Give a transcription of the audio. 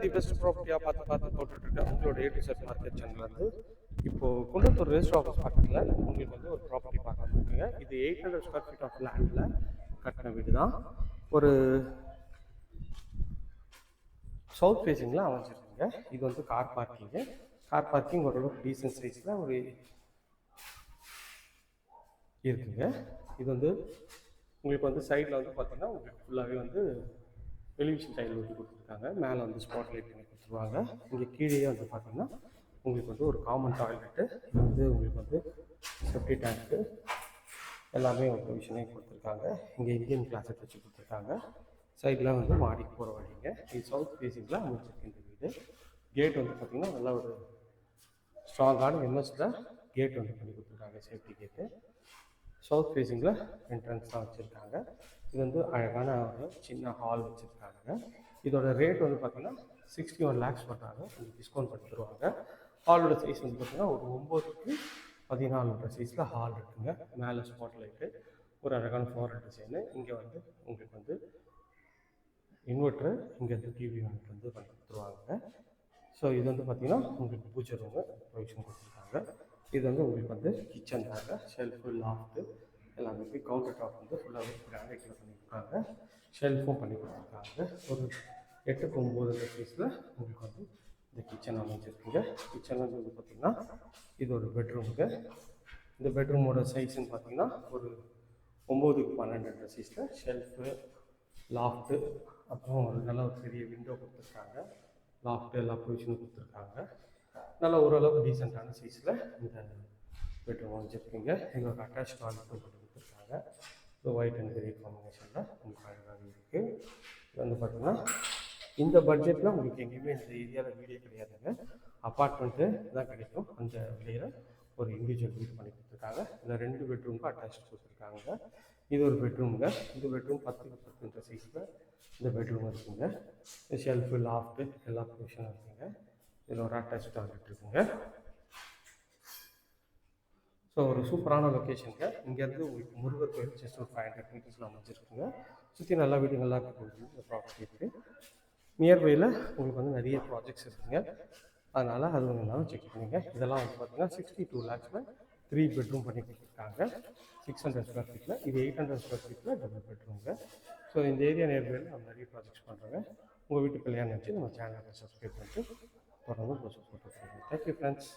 The best ப்ராப்பர்ட்டியாக பார்த்து பார்த்து போட்டுட்ருக்கேன் உங்களோட ஏ டு செட் மார்க்கெட் சேனல்லேருந்து இப்போது குண்டத்தூர் ரெஜிஸ்டர் ஆஃபீஸ் பக்கத்தில் உங்களுக்கு வந்து ஒரு ப்ராப்பர்ட்டி பார்க்க வந்துருக்குங்க. இது eight hundred square feet of லேண்டில் கட்டின வீடு தான் ஒரு சவுத் ஃபேஸிங்கில் அமைஞ்சிருக்குங்க. இது வந்து கார் பார்க்கிங்கு கார் பார்க்கிங் ஓரளவுக்கு டீசன்ட் சைஸில் ஒரு இருக்குங்க. இது வந்து உங்களுக்கு வந்து சைடில் வந்து பார்த்தீங்கன்னா உங்களுக்கு ஃபுல்லாகவே வந்து டெலிவிஷன் டைல் ஒட்டி கொடுத்துருக்காங்க. மேலே வந்து ஸ்பாட் லைட் பண்ணி கொடுத்துருவாங்க. இங்கே கீழேயே வந்து பார்த்தீங்கன்னா உங்களுக்கு வந்து ஒரு காமன் டாய்லெட்டு வந்து உங்களுக்கு வந்து செப்டி டேங்க்கு எல்லாமே ஒரு ப்ரொவிஷனே கொடுத்துருக்காங்க. இங்கே இந்தியன் கிளாஸை வச்சு கொடுத்துருக்காங்க. சைடில் வந்து மாடிக்கு போகிற வழிங்க. இது சவுத் ஃபேஸிங்கில் அமைச்சிருக்கு இந்த வீடு. கேட் வந்து பார்த்திங்கன்னா நல்லா ஒரு ஸ்ட்ராங்கான எம்எஸில் கேட் வந்து பண்ணி கொடுத்துருக்காங்க சேஃப்டி கேட்டு சவுத் ஃபேஸிங்கில் என்ட்ரன்ஸ் தான் வச்சுருக்காங்க. இது வந்து அழகான ஒரு சின்ன ஹால் வச்சுருக்காங்க. இதோட ரேட் வந்து பார்த்தீங்கன்னா சிக்ஸ்டி ஒன் லேக்ஸ் பண்ணுறாங்க கொஞ்சம் டிஸ்கவுண்ட் பண்ணி தருவாங்க. ஹாலோட சைஸ் வந்து பார்த்தீங்கன்னா ஒரு ஒம்போதுக்கு பதினாலுன்ற சைஸில் ஹால் இருக்குங்க. மேலே ஸ்பாட் லைட்டு ஒரு அழகான ஃப்ளோரல் டிசைனு இங்கே வந்து உங்களுக்கு வந்து இன்வெர்ட்ரு இங்கேருந்து டிவி யூனிட் வந்து பண்ணி கொடுத்துருவாங்க ஸோ இது வந்து பார்த்தீங்கன்னா உங்களுக்கு பூஜை ரூமு ப்ரொவிஷன் கொடுத்துருக்காங்க. இது வந்து உங்களுக்கு வந்து கிச்சன் தாங்க. ஷெல்ஃபு லாஃப்ட்டு எல்லாமே கவுண்டர் டாப் வந்து ஃபுல்லாகவே கிரானைட்டில் பண்ணியிருக்காங்க ஷெல்ஃபும் பண்ணி கொடுத்துருக்காங்க. ஒரு எட்டுக்கு ஒம்பது சைஸில் உங்களுக்கு வந்து இந்த கிச்சன் அமைஞ்சிருக்குங்க. கிச்சன் வந்து பார்த்திங்கன்னா இது ஒரு பெட்ரூமுங்க இந்த பெட்ரூமோட சைஸ்ன்னு பார்த்தீங்கன்னா ஒரு ஒம்போதுக்கு பன்னெண்டு சைஸில் ஷெல்ஃபு லாஃப்ட்டு அப்புறம் ஒரு நல்ல ஒரு பெரிய விண்டோ கொடுத்துருக்காங்க. லாஃப்ட்டு எல்லா ப்ரொவிஷனும் கொடுத்துருக்காங்க. நல்லா ஓரளவுக்கு டீசெண்டான சைஸில் இந்த பெட்ரூம் அமைஞ்சிருக்குங்க. எங்களுக்கு அட்டாச் டாய்லெட்டும் போட்டு ஸோ ஒயிட் அண்ட் கிரே காம்பினேஷனில் உங்களுக்கு அழகாக இருக்குது இது வந்து பார்த்தீங்கன்னா இந்த பட்ஜெட்டில் உங்களுக்கு எங்கேயுமே இந்த ஏரியாவில் வீடே கிடையாதுங்க. அப்பார்ட்மெண்ட்டு தான் கிடைக்கும். அந்த விலையில் ஒரு இண்டிவிஜுவல் வீடு பண்ணி கொடுத்துருக்காங்க. இந்த ரெண்டு பெட்ரூமுக்கும் அட்டாச் கொடுத்துருக்காங்க. இது ஒரு பெட்ரூமுங்க இந்த பெட்ரூம் பத்துக்கு பத்துன்ற சைஸில் இந்த பெட்ரூம் இருக்குங்க. ஷெல்ஃபு லாஃப்ட்டு எல்லா பொசிஷனும் இருக்குங்க. இதில் ஒரு அட்டாச் டாய்லெட் இருக்குங்க. ஸோ ஒரு சூப்பரான லொக்கேஷனுங்க இங்கேருந்து உங்களுக்கு முருகர் கோயில் ஜஸ்ட் ஒரு ஃபைவ் ஹண்ட்ரட் மீட்டர்ஸில் அமைஞ்சிருக்குங்க. சுற்றி நல்லா வீடுகள்லாம் நல்லா இந்த ப்ராப்பர்ட்டி இருக்குது நியர்பையில் உங்களுக்கு வந்து நிறைய ப்ராஜெக்ட்ஸ் இருக்குங்க. அதனால் அது வேணாலும் செக் பண்ணுங்க இதெல்லாம் வந்து பார்த்தீங்கன்னா சிக்ஸ்டி டூ லேக்ஸில் த்ரீ பெட்ரூம் பண்ணி கொடுத்துருக்காங்க. சிக்ஸ் ஹண்ட்ரட் ஸ்கொயர் ஃபீட்டில் இது எயிட் ஹண்ட்ரட் ஸ்கொயர் ஃபீட்டில் டபுள் பெட்ரூம்ங்க ஸோ இந்த ஏரியா நியர்பையில் நம்ம நிறைய ப்ராஜெக்ட்ஸ் பண்ணுறோங்க உங்கள் வீட்டு கல்யாணம் வச்சு நம்ம சேனலை சப்ஸ்கிரைப் பண்ணிட்டு தொடர்ந்து ப்ரோசஸ் போட்டு தேங்க்யூ ஃப்ரெண்ட்ஸ்